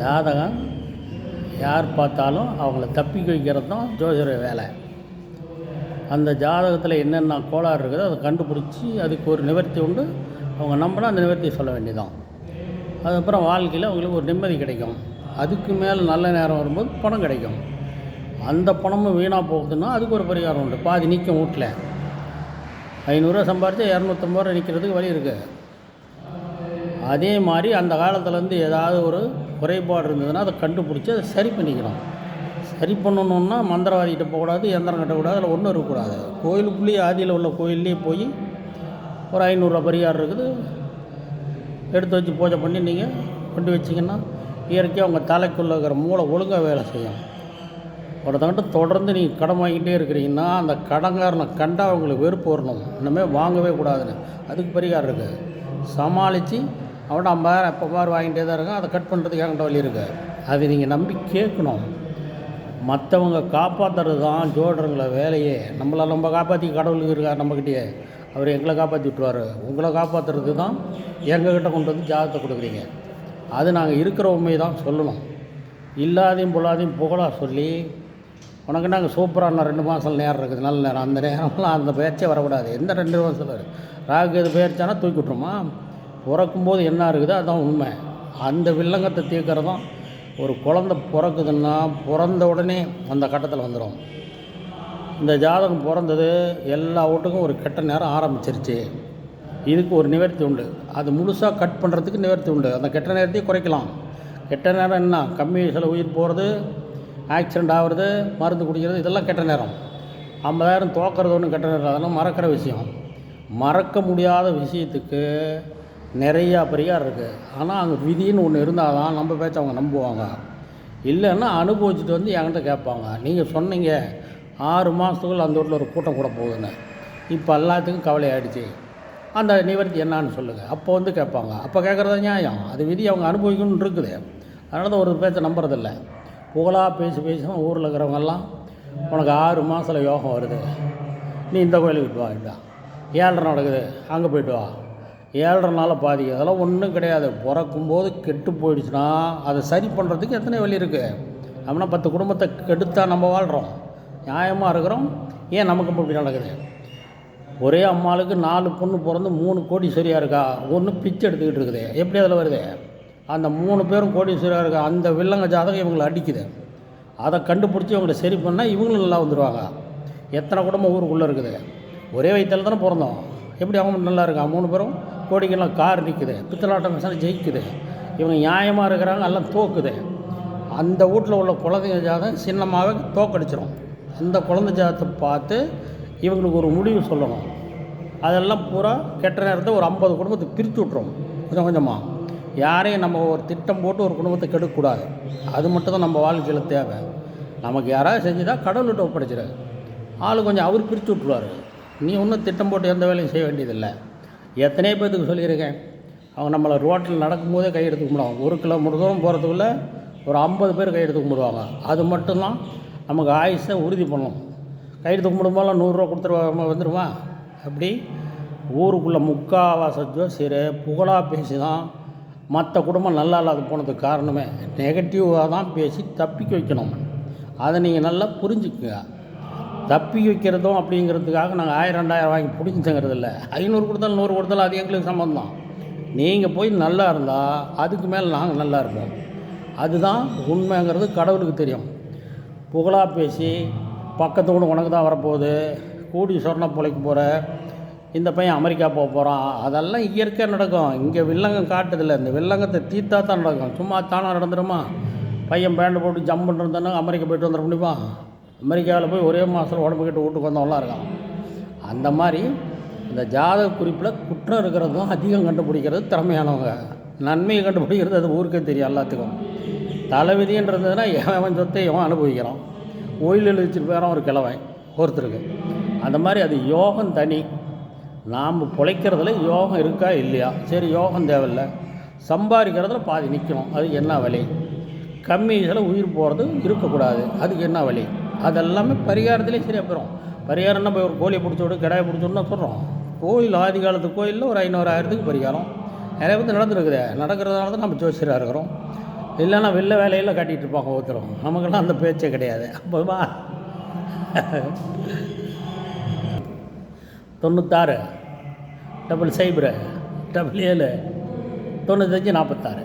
ஜாதகம் யார் பார்த்தாலும் அவங்கள தப்பிக்க வைக்கிறது தான் ஜோதிடர் வேலை. அந்த ஜாதகத்தில் என்னென்ன கோளாறு இருக்குதோ அதை கண்டுபிடிச்சி அதுக்கு ஒரு நிவர்த்தி உண்டு. அவங்க நம்பினா அந்த நிவர்த்தியை சொல்ல வேண்டியதான் அதுக்கப்புறம் வாழ்க்கையில் அவங்களுக்கு ஒரு நிம்மதி கிடைக்கும். அதுக்கு மேலே நல்ல நேரம் வரும்போது பணம் கிடைக்கும். அந்த பணமும் வீணாக போகுதுன்னா அதுக்கு ஒரு பரிகாரம் உண்டு. பாதி நிற்கும் வீட்டில் ஐநூறுரூவா சம்பாரிச்சா இரநூத்தம்பது ரூபா நிற்கிறதுக்கு வழி இருக்குது அதே மாதிரி அந்த காலத்துலேருந்து ஏதாவது ஒரு குறைபாடு இருந்ததுன்னா அதை கண்டுபிடிச்சி அதை சரி பண்ணிக்கணும் சரி பண்ணணுன்னா மந்திரவாதிகிட்ட போகக்கூடாது எந்திரம் கட்டக்கூடாது அதில் ஒன்றும் இருக்கக்கூடாது. கோயிலுக்குள்ளேயே ஆதியில் உள்ள கோயில்லேயே போய் ஒரு ஐநூறுரூவா பரிகாரம் இருக்குது. எடுத்து வச்சு பூஜை பண்ணி நீங்கள் கொண்டு வச்சிங்கன்னா இயற்கையாக உங்கள் தலைக்குள்ளே இருக்கிற மூளை ஒழுங்காக வேலை செய்யும். ஒருத்தங்கிட்ட தொடர்ந்து நீங்கள் கடன் வாங்கிட்டே இருக்கிறீங்கன்னா அந்த கடன்காரனை கண்டால் அவங்களுக்கு வெறுப்பு வரணும். இனிமேல் வாங்கவே கூடாதுன்னு. அதுக்கு பரிகாரம் இருக்குது. சமாளித்து அவன் ஐம்பதாயிரம் எப்போ பாரு வாங்கிட்டே தான் இருக்கும் அதை கட் பண்ணுறதுக்கு என்கிட்ட வழி இருக்குது. அது நீங்கள் நம்பி கேட்கணும். மற்றவங்க காப்பாற்றுறது தான் ஜோடுறங்கள வேலையே. நம்மளை நம்ம காப்பாற்றி கடவுளுக்கு இருக்கார் நம்மக்கிட்டேயே அவர் எங்களை காப்பாற்றி விட்டுருவார். உங்களை காப்பாற்றுறது தான் எங்ககிட்ட கொண்டு வந்து ஜாதகத்தை கொடுக்குறீங்க. அது நாங்கள் இருக்கிற உண்மையை தான் சொல்லணும். இல்லாதையும் பொல்லாதையும் புகழாக சொல்லி உனக்கு நாங்கள் சூப்பரான ரெண்டு மாதம் நேரம் இருக்குது நல்ல நேரம். அந்த நேரம்லாம் அந்த பேச்சே வரக்கூடாது. எந்த ரெண்டு மாதம் ராகு எது பேர்ச்சானா தூக்கி விட்ருமா பிறக்கும்போது என்ன இருக்குதோ அதுதான் உண்மை. அந்த வில்லங்கத்தை தீர்க்கறதும் ஒரு குழந்த பிறக்குதுன்னா பிறந்த உடனே அந்த கட்டத்தில் வந்துடும் இந்த ஜாதகம் பிறந்தது எல்லா வீட்டுக்கும் ஒரு கெட்ட நேரம் ஆரம்பிச்சிருச்சு. இதுக்கு ஒரு நிவர்த்தி உண்டு. அது முழுசாக கட் பண்ணுறதுக்கு நிவர்த்தி உண்டு. அந்த கெட்ட நேரத்தையும் குறைக்கலாம். கெட்ட நேரம் என்ன? கம்மி சில உயிர் போகிறது ஆக்சிடெண்ட் ஆகிறது மருந்து குடிக்கிறது இதெல்லாம் கெட்ட நேரம். ஐம்பதாயிரம் தோக்கிறது ஒன்றும் கெட்ட நேரம் அதெல்லாம் மறக்கிற விஷயம். மறக்க முடியாத விஷயத்துக்கு நிறையா பரிகாரம் இருக்குது ஆனால் அங்கே விதின்னு ஒன்று இருந்தால் தான் நம்ம பேச்ச அவங்க நம்புவாங்க. இல்லைன்னா அனுபவிச்சுட்டு வந்து என்கிட்ட கேட்பாங்க. நீங்கள் சொன்னீங்க ஆறு மாதத்துக்குள்ள அந்த ஊரில் ஒரு கூட்டம் கூட போகுதுன்னு. இப்போ எல்லாத்துக்கும் கவலை ஆயிடுச்சு. அந்த நிவர்த்தி என்னான்னு சொல்லுங்கள் அப்போ வந்து கேட்பாங்க. அப்போ கேட்குறது நியாயம். அது விதி அவங்க அனுபவிக்கணும்னு இருக்குது. அதனால தான் ஒரு பேச்சை நம்புறதில்ல. புகழாக பேசி பேசி ஊரில் இருக்கிறவங்கெல்லாம் உனக்கு ஆறு மாதத்தில் யோகம் வருது. நீ இந்த கோயிலுக்கு போயிட்டு வா ஏழரை நடக்குது. அங்கே போயிட்டு வா. ஏழரை நாளை பாதிக்கும். அதெல்லாம் ஒன்றும் கிடையாது. பிறக்கும்போது கெட்டு போயிடுச்சுன்னா அதை சரி பண்ணுறதுக்கு எத்தனை வழி இருக்குது அப்படின்னா பத்து குடும்பத்தை கெடுத்தா நம்ம வாழ்கிறோம் நியாயமாக இருக்கிறோம். ஏன் நமக்கு இப்படி நடக்குது? ஒரே அம்மாளுக்கு நாலு பொண்ணு பிறந்து மூணு கோடி சரியாக இருக்கா? ஒன்று பிச்சை எடுத்துக்கிட்டு இருக்குது. எப்படி அதில் வருது? அந்த மூணு பேரும் கோடீஸ்வரியாக இருக்கா? அந்த வில்லங்க ஜாதகம் இவங்களை அடிக்குது. அதை கண்டுபிடிச்சி இவங்களை சரி பண்ணால் இவங்களும் நல்லா வந்துடுவாங்க எத்தனை குடும்பம் ஊருக்குள்ளே இருக்குது? ஒரே வயிற்றில் தானே பிறந்தோம். எப்படி அவங்க நல்லா இருக்கா? மூணு பேரும் கோடிக்கெல்லாம் கார் நிற்குது பித்தலாட்டம் மிஷின் ஜெயிக்குது. இவங்க நியாயமாக இருக்கிறாங்க எல்லாம் தோக்குது. அந்த வீட்டில் உள்ள குழந்தைங்க ஜாதகம் சின்னமாகவே தோக்கடிச்சிடும் அந்த குழந்தை ஜாதத்தை பார்த்து இவங்களுக்கு ஒரு முடிவு சொல்லணும். அதெல்லாம் பூரா கெட்ட நேரத்தை ஒரு ஐம்பது குடும்பத்தை பிரித்து விட்ரும் கொஞ்சம் கொஞ்சமாக யாரையும் நம்ம ஒரு திட்டம் போட்டு ஒரு குடும்பத்தை கெடுக்கக்கூடாது. அது மட்டும் தான் நம்ம வாழ்க்கையில் தேவை. நமக்கு யாராவது செஞ்சுதா கடவுள்கிட்ட ஒப்படைச்சிரு. ஆள் கொஞ்சம் அவர் பிரித்து விட்ருவார் நீ ஒன்றும் திட்டம் போட்டு எந்த வேலையும் செய்ய வேண்டியதில்லை. எத்தனை பேர்த்துக்கு சொல்லியிருக்கேன். அவங்க நம்மளை ரோட்டில் நடக்கும்போதே கையெடுத்து கும்பிடுவாங்க. ஒரு கிலோமீட்டர் தூரம் போகிறதுக்குள்ளே ஒரு ஐம்பது பேர் கையெடுத்து கும்பிடுவாங்க. அது மட்டும்தான் நமக்கு ஆயுஷை உறுதி பண்ணணும் கை எடுத்து கும்பிடும்போதெல்லாம் நூறுரூவா கொடுத்துருவா வந்துடுமா அப்படி ஊருக்குள்ளே முக்காவாச ஜோசியர் புகழாக பேசி தான் மற்ற குடும்பம் நல்லா இல்லாத போனதுக்கு காரணமே. நெகட்டிவாக தான் பேசி தப்பிக்க வைக்கணும். அதை நீங்கள் நல்லா புரிஞ்சுக்குங்க. தப்பி வைக்கிறதும் அப்படிங்கிறதுக்காக நாங்கள் ஆயிரம் ரெண்டாயிரம் வாங்கி பிடிச்சிங்கிறது இல்லை. ஐநூறு கொடுத்தாலும் நூறு கொடுத்தாலும் அது எங்களுக்கு சம்மந்தம் நீங்கள் போய் நல்லா இருந்தால் அதுக்கு மேலே நாங்கள் நல்லா இருப்போம். அதுதான் உண்மைங்கிறது கடவுளுக்கு தெரியும். புகழாக பேசி பக்கத்து கூட உனக்கு தான் வரப்போகுது. கூடி சொர்ண பிழைக்க போகிற இந்த பையன் அமெரிக்கா போக போகிறான் அதெல்லாம் இயற்கையாக நடக்கும். இங்கே வில்லங்கம் காட்டுதில்லை இந்த வில்லங்கத்தை தீத்தா தான் நடக்கும். சும்மா தானாக நடந்துருமா? பையன் பேண்ட் போட்டு ஜம்ப் பண்ணிருந்தானே அமெரிக்கா போயிட்டு வந்துட முடியுமா? அமெரிக்காவில் போய் ஒரே மாதத்தில் உடம்பு கிட்ட வீட்டுக்கு வந்தவங்களாம் இருக்கான். அந்த மாதிரி இந்த ஜாதக குறிப்பில் குற்றம் இருக்கிறது தான் அதிகம் கண்டுபிடிக்கிறது திறமையானவங்க. நன்மையை கண்டுபிடிக்கிறது அது ஊருக்கே தெரியும் எல்லாத்துக்கும். தலைவிதின்றதுன்னா எவன் சொத்தை எவன் அனுபவிக்கிறான். ஓயில் எழுதிச்சிட்டு போயிறான் ஒரு கிழவன் ஒருத்தருக்கு. அந்த மாதிரி அது யோகம் தனி. நாம் பிழைக்கிறதுல யோகம் இருக்கா இல்லையா? சரி யோகம் தேவையில்ல. சம்பாதிக்கிறதுல பாதி நிற்கணும் அதுக்கு என்ன வழி? கம்மி இதில் உயிர் போகிறது இருக்கக்கூடாது. அதுக்கு என்ன வழி? அதெல்லாமே பரிகாரத்துலேயே சரியாக போயிடும் பரிகாரம்னா போய் ஒரு கோழியை பிடிச்சோடு கிடாயை பிடிச்சோடுனா சொல்கிறோம் கோயில் ஆதி காலத்து கோயிலில் ஒரு ஐநூறு ஆயிரத்துக்கு பரிகாரம். நிறைய பேர் நடந்துருக்குதே. நடக்கிறதுனால தான் நம்ம ஜோசியராக இருக்கிறோம். இல்லைன்னா வெளில வேலையெல்லாம் கட்டிகிட்டு இருப்பாங்க ஒருத்தரும் நமக்கெல்லாம் அந்த பேச்சே கிடையாது. அப்போமா தொண்ணூத்தாறு டபுள் சைபரு டபுள் ஏழு தொண்ணூத்தஞ்சு நாற்பத்தாறு